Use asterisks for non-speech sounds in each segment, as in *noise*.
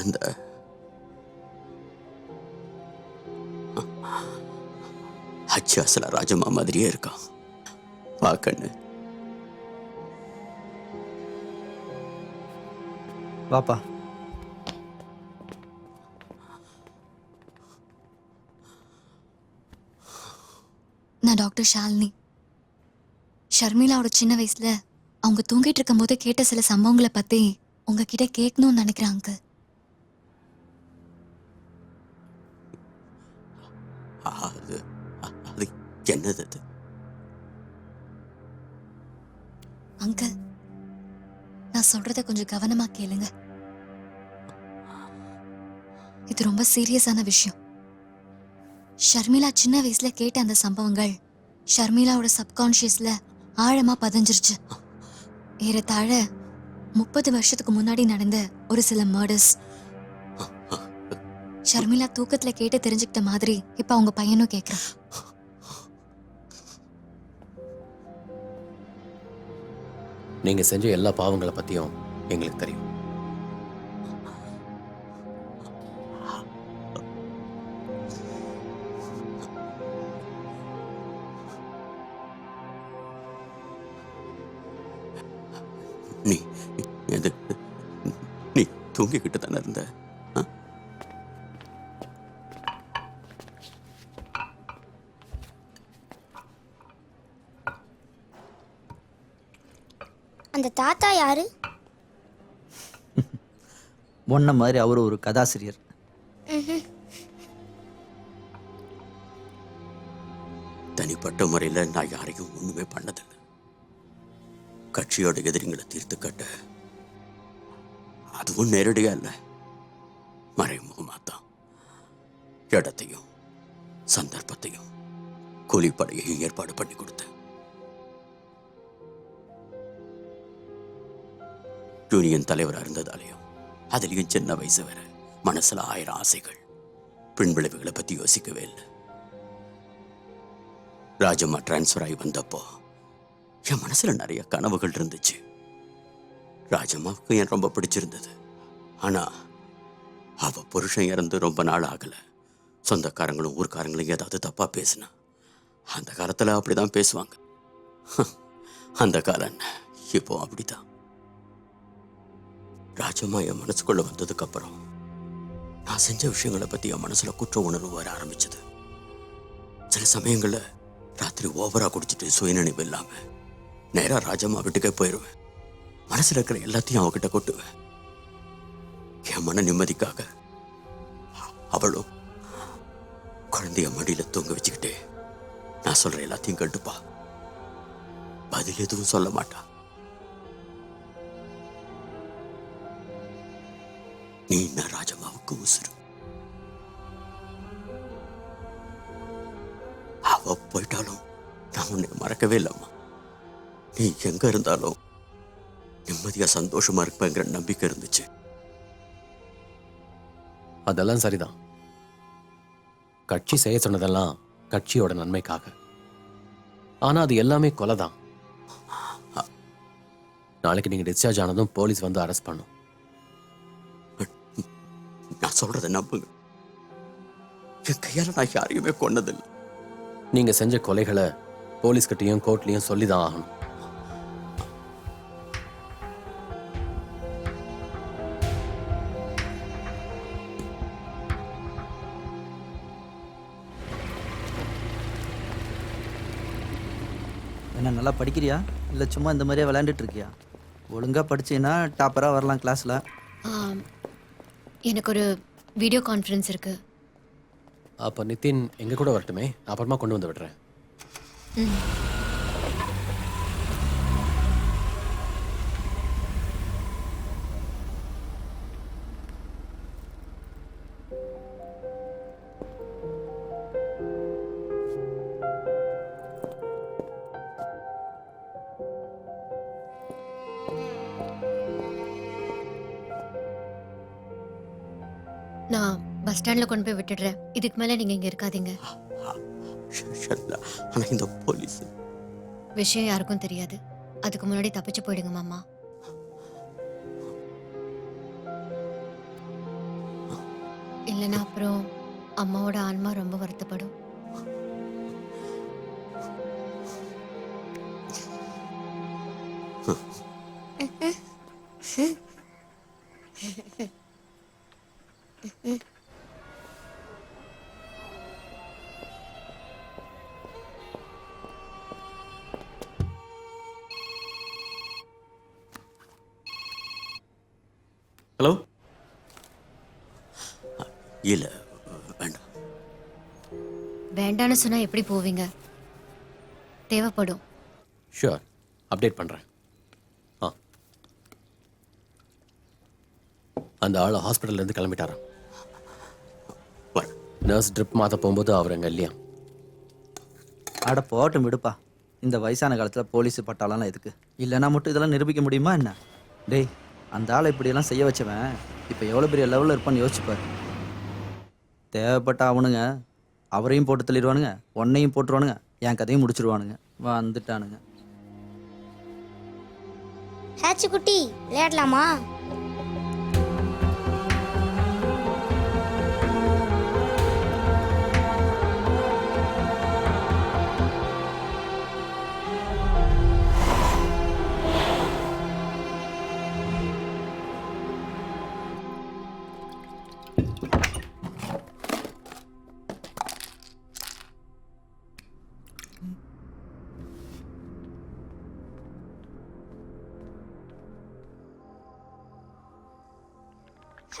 குழந்த ஹஜ் அசல ராஜமா மாதிரியே இருக்கான். வா வாப்பா. நான் டாக்டர் ஷாலினி. ஷர்மிலாவோட சின்ன வயசுல அவங்க தூங்கிட்டு இருக்கும்போது கேட்ட சில சம்பவங்களை பத்தி உங்ககிட்ட கேட்கணும்னு நினைக்கிறேன் அங்கிள் என்னது அது அங்கிள் நான் சொல்றத கொஞ்சம் கவனமா கேளுங்க. இது ரொம்ப சீரியஸான விஷயம். ஷர்மிளா சின்ன வயசுல கேட்ட அந்த சம்பவங்கள் ஷர்மிளாவோட சப்கான்ஷியஸ்ல ஆழமா பதிஞ்சிருச்சு. ஏறத்தாழ முப்பது வருஷத்துக்கு முன்னாடி நடந்த ஒரு சில மர்டர்ஸ் ஷர்மிளா தூக்கத்துல கேட்டு தெரிஞ்சுக்கிட்ட மாதிரி இப்ப அவங்க பையனும் கேக்குறான். நீங்க செஞ்ச எல்லா பாவங்களை பத்தியும் எங்களுக்கு தெரியும். நீ எது நீ தூங்கிக்கிட்டு தானே இருந்த? அந்த தாத்தா யாரு? *laughs* முன்ன மாதிரி அவர் ஒரு கதாசிரியர். தனிப்பட்ட முறையில் நான் யாரையும் ஒண்ணுமே பண்ணதில்லை. கட்சியோட எதிரிங்களை தீர்த்து கட்ட அதுவும் நேரடியா இல்லை. மறைமுகமாக தான். இடத்தையும் சந்தர்ப்பத்தையும் கூலிப்படையையும் ஏற்பாடு பண்ணி கொடுத்தேன். யூனியன் தலைவராக இருந்ததாலேயும் அதுலேயும் சின்ன வயசு வேற மனசுல ஆயிரம் ஆசைகள். பின் விளைவுகளை பற்றி யோசிக்கவே இல்லை. ராஜம்மா டிரான்ஸ்ஃபர் ஆகி வந்தப்போ என் மனசுல நிறைய கனவுகள் இருந்துச்சு. ராஜம்மாவுக்கு என் ரொம்ப பிடிச்சிருந்தது? ஆனா அவ புருஷன் இறந்து ரொம்ப நாள் ஆகல. சொந்தக்காரங்களும் ஊர்க்காரங்களும் ஏதாவது தப்பா பேசினா அந்த காலத்துல அப்படிதான் பேசுவாங்க. அந்த காலம் என்ன? இப்போ அப்படிதான். ராஜம்மா என் மனசுக்குள்ள வந்ததுக்கு அப்புறம் நான் செஞ்ச விஷயங்களை பத்தி என் மனசுல குற்ற உணர்வு வர ஆரம்பிச்சது. சில சமயங்கள்ல ராத்திரி ஓவரா குடிச்சிட்டு சுயநினைவு இல்லாம நேரா ராஜம்மா வீட்டுக்கே போயிடுவேன் மனசுல இருக்கிற எல்லாத்தையும் அவகிட்ட கொட்டுவேன். என் மன நிம்மதிக்காக அவளும் குழந்தைய மடியில தூங்க வச்சுக்கிட்டே நான் சொல்ற எல்லாத்தையும் கேட்டுப்பா. பதில் எதுவும் சொல்ல மாட்டா. நீ நான் ராஜம்மாவுக்கு உசுரு அவ போயிட்டாலும் நான் உன்னை மறக்கவே இல்லம்மா. நீ எங்க இருந்தாலும் நிம்மதியா சந்தோஷமா இருப்பேங்கிற நம்பிக்கை இருந்துச்சு. அதெல்லாம் சரிதான். கட்சி செய்ய சொன்னதெல்லாம் கட்சியோட நன்மைக்காக. ஆனா அது எல்லாமே கொலை தான் நாளைக்கு நீங்க டிஸ்சார்ஜ் ஆனதும் போலீஸ் வந்து அரெஸ்ட் பண்ணும். சொல்றதை நம்புங்க. என் கையால நான் யாரையுமே கொன்னதில்லை. நீங்க செஞ்ச கொலைகளை போலீஸ்கிட்டையும் கோர்ட்லயும் சொல்லி தான் ஆகணும். என்ன நல்லா படிக்கிறியா? இல்லை சும்மா இந்த மாதிரியே விளையாண்டுட்டு இருக்கியா? ஒழுங்காக படிச்சீன்னா டாப்பராக வரலாம் கிளாஸில் எனக்கு ஒரு வீடியோ கான்ஃபரன்ஸ் இருக்கு. அப்ப நிதின் எங்க கூட வரட்டுமே? அப்புறமா கொண்டு வந்து விடுறேன். நான் பஸ் ஸ்டாண்ட்ல கொண்டு போய் விட்டுடுறேன். இதுக்கு மேல நீங்க இங்க இருக்காதீங்க. ஆனா இந்த போலீஸ் விஷயம் யாருக்கும் தெரியாது. அதுக்கு முன்னாடி தப்பிச்சு போயிடுங்க மாமா. இல்லைன்னா அப்புறம் அம்மாவோட ஆன்மா ரொம்ப வருத்தப்படும். ஹலோ இல்ல வேண்டாம். வேண்டான்னு சொன்னா எப்படி போவீங்க? தேவைப்படும். ஷூர் அப்டேட் பண்ணுறேன் ஆ. அந்த ஆள் ஹாஸ்பிட்டல்லேருந்து கிளம்பிட்டாராம். நர்ஸ் ட்ரிப் மாற்ற போகும்போது அவர் அங்கே இல்லையா அட போட்டும் விடுப்பா. இந்த வயசான காலத்தில் போலீஸ் பட்டாளம்லாம் எதுக்கு? இல்லைன்னா மட்டும் இதெல்லாம் நிரூபிக்க முடியுமா என்ன? டேய் அந்த ஆளை இப்படியெல்லாம் செய்ய வச்சவன் இப்போ எவ்வளோ பெரிய லெவலில் இருப்பான்னு யோசிச்சுப்பார் தேவைப்பட்ட அவனுங்க அவரையும் போட்டு தள்ளிடுவானுங்க உன்னையும் போட்டுருவானுங்க என் கதையும் முடிச்சிருவானுங்க. வந்துட்டானுங்க. ஹேச்சு குட்டி விளையாடலாமா?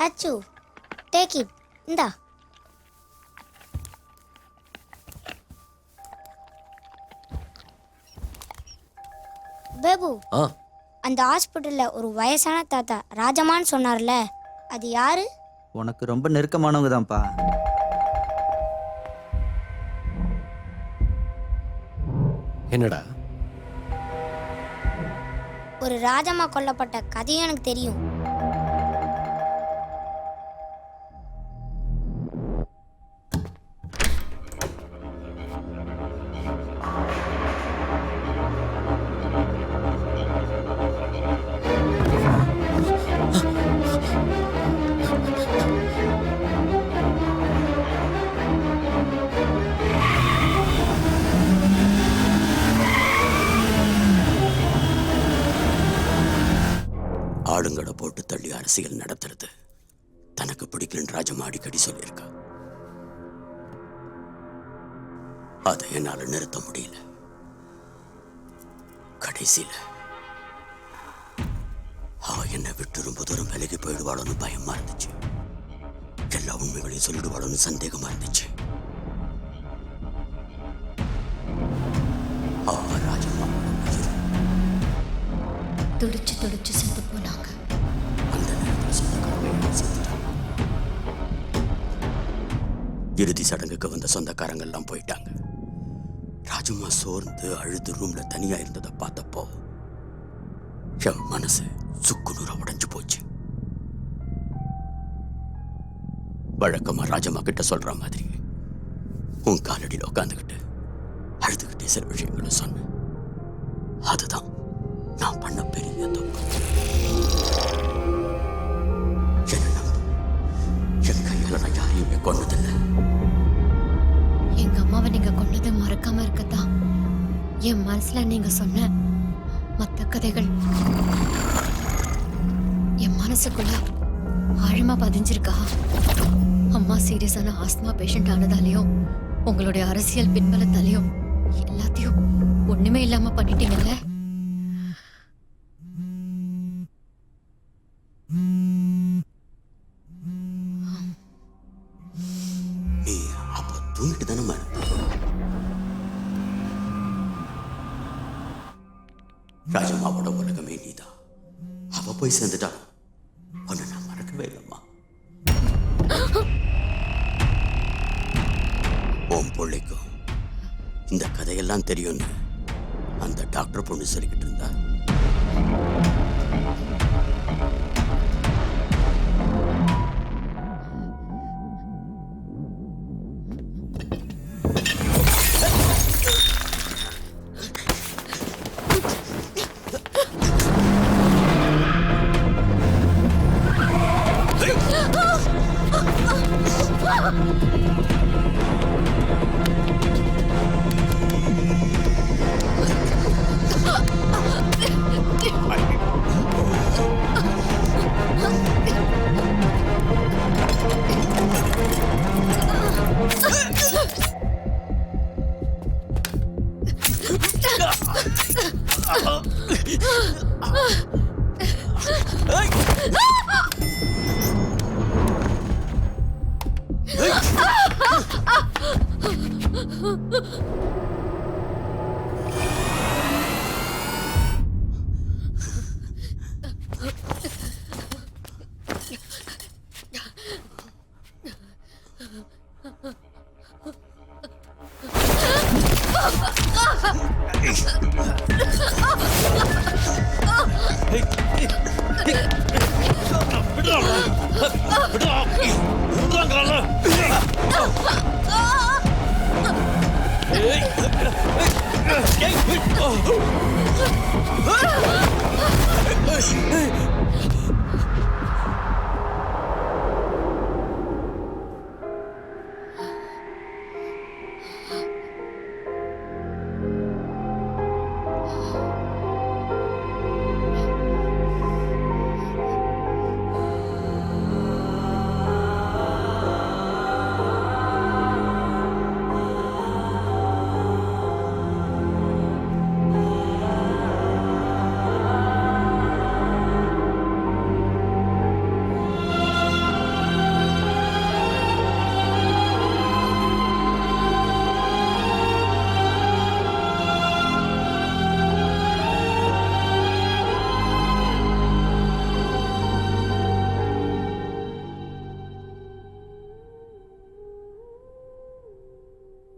ஹேச்சு டேக் இட் இந்தா. பேபு ஆ. அந்த ஹாஸ்பிட்டல்ல ஒரு வயசான தாத்தா ராஜமான்னு சொன்னார்ல அது யாரு? உனக்கு ரொம்ப நெருக்கமானவங்க தான்ப்பா என்னடா? ஒரு ராஜம்மா கொல்லப்பட்ட கதையும் எனக்கு தெரியும். அரசியல் நடத்துறது. தனக்கு பிடிக்கலன்னு ராஜம்மா அடிக்கடி சொல்லியிருக்கா. அதை என்னால நிறுத்த முடியல. கடைசியில அவ என்னை விட்டு ரொம்ப தூரம் விலகி போயிடுவாளோன்னு பயமா இருந்துச்சு. எல்லா உண்மைகளையும் சொல்லிடுவாளோன்னு சந்தேகமா இருந்துச்சு. அவ துடிச்சு துடிச்சு இறுதி சடங்குக்கு வந்த சொந்தக்காரங்க எல்லாம் போயிட்டாங்க. ராஜம்மா சோர்ந்து அழுது ரூம்ல தனியா இருந்ததை பார்த்தப்போ என் மனசு சுக்குநூறா உடைஞ்சு போச்சு. வழக்கமா ராஜம்மா கிட்ட சொல்ற மாதிரி உன் காலடியில் உட்காந்துக்கிட்டு அழுதுகிட்டே சில விஷயங்களை சொன்னேன். அதுதான் நான் பண்ண பெரிய தப்பு. நான் எங்க அம்மாவை நீங்க கொண்டதை மறக்காம இருக்கத்தான். என் மனசுல நீங்க சொன்ன மத்த கதைகள் என் மனசுக்குள்ள ஆழமா பதிஞ்சிருக்கா? அம்மா சீரியஸான ஆஸ்மா பேஷண்ட் ஆனதாலையும் உங்களுடைய அரசியல் பின்பலத்தாலையும் எல்லாத்தையும் ஒண்ணுமே இல்லாம பண்ணிட்டீங்கல்ல? ராஜம்மாவோட உலகமே நீதான் அவ போய் சேர்ந்துட்டா உன்னை நான் மறக்கவே இல்லைம்மா. உன் பிள்ளைக்கும் இந்த கதையெல்லாம் தெரியும்னு அந்த டாக்டர் பொண்ணு சொல்லிக்கிட்டு இருந்தா. 嗯。